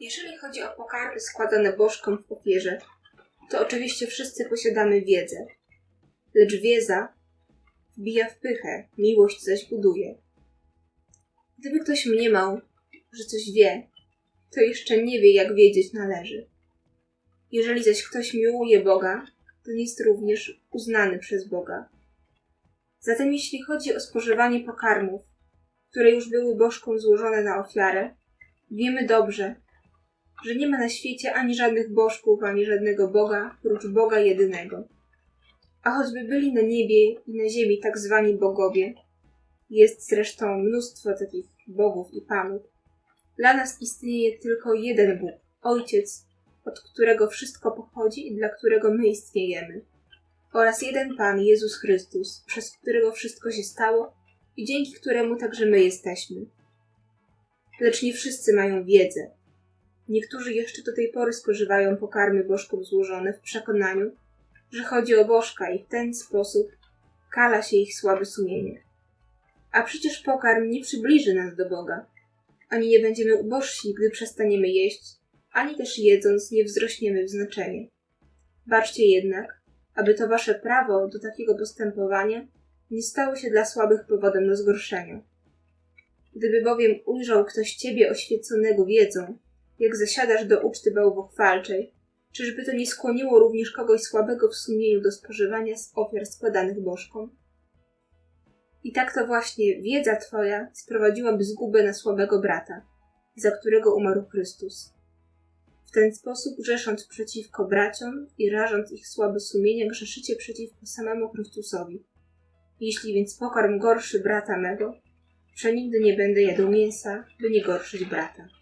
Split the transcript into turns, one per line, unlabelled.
Jeżeli chodzi o pokarmy składane bożkom w ofierze, to oczywiście wszyscy posiadamy wiedzę. Lecz wiedza wbija w pychę, miłość zaś buduje. Gdyby ktoś mniemał, że coś wie, to jeszcze nie wie, jak wiedzieć należy. Jeżeli zaś ktoś miłuje Boga, to jest również uznany przez Boga. Zatem jeśli chodzi o spożywanie pokarmów, które już były bożkom złożone na ofiarę, wiemy dobrze, że nie ma na świecie ani żadnych bożków, ani żadnego Boga, prócz Boga jedynego. A choćby byli na niebie i na ziemi tak zwani bogowie, jest zresztą mnóstwo takich bogów i panów, dla nas istnieje tylko jeden Bóg, Ojciec, od którego wszystko pochodzi i dla którego my istniejemy, oraz jeden Pan, Jezus Chrystus, przez którego wszystko się stało i dzięki któremu także my jesteśmy. Lecz nie wszyscy mają wiedzę. Niektórzy jeszcze do tej pory spożywają pokarmy bożkom złożone w przekonaniu, że chodzi o bożka i w ten sposób kala się ich słabe sumienie. A przecież pokarm nie przybliży nas do Boga. Ani nie będziemy ubożsi, gdy przestaniemy jeść, ani też jedząc nie wzrośniemy w znaczenie. Baczcie jednak, aby to wasze prawo do takiego postępowania nie stało się dla słabych powodem do zgorszenia. Gdyby bowiem ujrzał ktoś ciebie oświeconego wiedzą, jak zasiadasz do uczty bałwochwalczej, czyżby to nie skłoniło również kogoś słabego w sumieniu do spożywania z ofiar składanych bożkom? I tak to właśnie wiedza twoja sprowadziłaby zgubę na słabego brata, za którego umarł Chrystus. W ten sposób grzesząc przeciwko braciom i rażąc ich słabe sumienie, grzeszycie przeciwko samemu Chrystusowi. Jeśli więc pokarm gorszy brata mego, przenigdy nie będę jadł mięsa, by nie gorszyć brata.